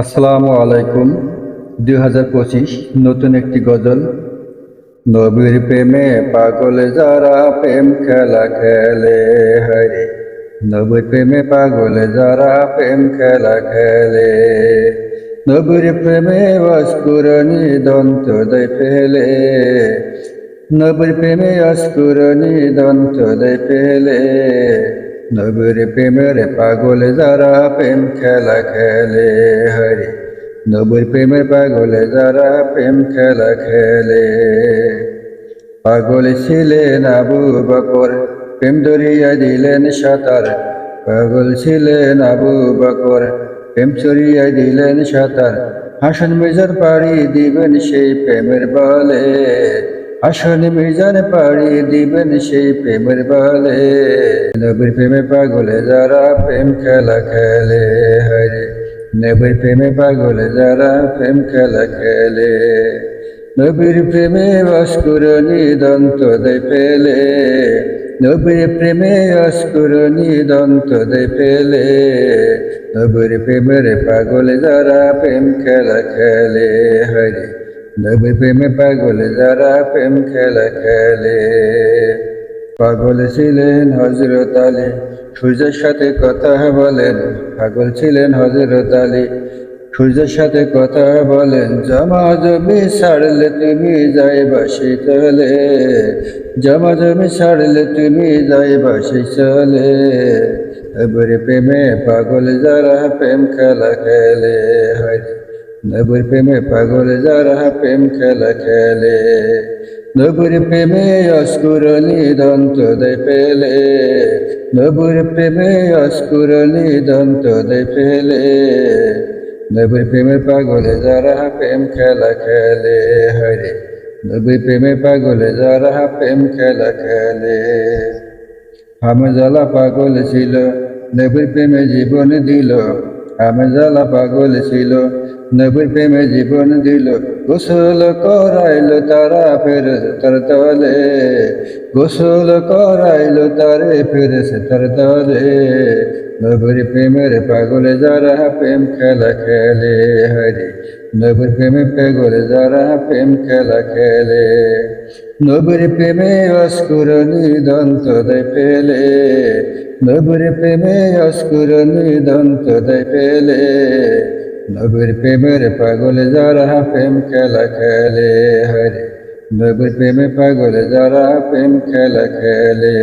আসসালামু আলাইকুম। দুই হাজার পঁচিশ নতুন একটি গজল। নবীর প্রেমে পাগলে যারা প্রেম খেলা খেলে হরে নবীর প্রেমে পাগলে যারা প্রেম খেলা খেলে, নবীর প্রেমে অস্কুরণী দন্ত দেয় ফেলে। নবীর প্রেমে অস্কুরণী দন্ত দেয় ফেলে। নবীর প্রেমের পাগলে যারা প্রেম খেলা খেলে, হরে। নবীর প্রেমের পাগলে যারা প্রেম খেলা খেলে। পাগল ছিলেন আবু বকর, প্রেম দরিয়া দিলেন সাঁতার। পাগল ছিলেন আবু বকর, প্রেম চড়িয়া দিলেন সাঁতার। হাসন মেজার পাড়ি দিবেন সেই প্রেমের বলে। হাসন মিজান পাড়ি দিবেন সেই প্রেমের বলে। নবীর প্রেমে পাগলে যারা প্রেম খেলা খেলে হরে নবীর প্রেমে পাগলে যারা প্রেম খেলা খেলে, নবীর প্রেমে অস্কুরণী দন্ত দেয় ফেলে নবীর প্রেমে অস্কুরণী দন্ত দেয় ফেলে নবীর প্রেমের পাগল যারা প্রেম খেলা খেলে হরে নবীর প্রেমে পাগল যারা প্রেম খেলা খেলে। পাগল ছিলেন হজরত আলী। সূর্যের সাথে কথা বলেন, পাগল ছিলেন হজরত আলী। সূর্যের সাথে কথা বলেন জমা জমি ছাড়লে তুমি যাইবা সেই চলে। জমা জমি ছাড়লে তুমি যাইবা সেই চলে। এবারে প্রেমে পাগল যারা প্রেম খেলা খেলে, হয় নবীর প্রেমে পাগল যারা প্রেম খেলা খেলে, নবীর প্রেমে অস্কুরণী দন্ত দেয় ফেলে, নবীর প্রেমে অস্কুরণী দন্ত দেয় ফেলে, নবীর প্রেমে পাগলে যারা প্রেম খেলা খেলে হরে নবীর প্রেমে পাগলে যারা প্রেম খেলা খেলে। হামজালা পাগল ছিল, নবীর প্রেমে জীবন দিল হামজালা পাগল ছিল, নবীর প্রেমে জীবন দিল। গোসল করাইল তারা ফের তার তলে, গোসল করাইল তারে ফের তার তলে। নবীর প্রেমের পাগলে যারা প্রেম খেলা খেলে হরে নবীর প্রেমে পাগলে যারা প্রেম খেলা খেলে নবীর প্রেমে অস্কুরণী দন্ত দেয় ফেলে নবীর প্রেমে অস্কুরণী দন্ত দেয় ফেলে নবীর প্রেমের পাগলে যারা প্রেম খেলা খেলে হরে নবীর প্রেমে পাগলে যারা প্রেম খেলা খেলে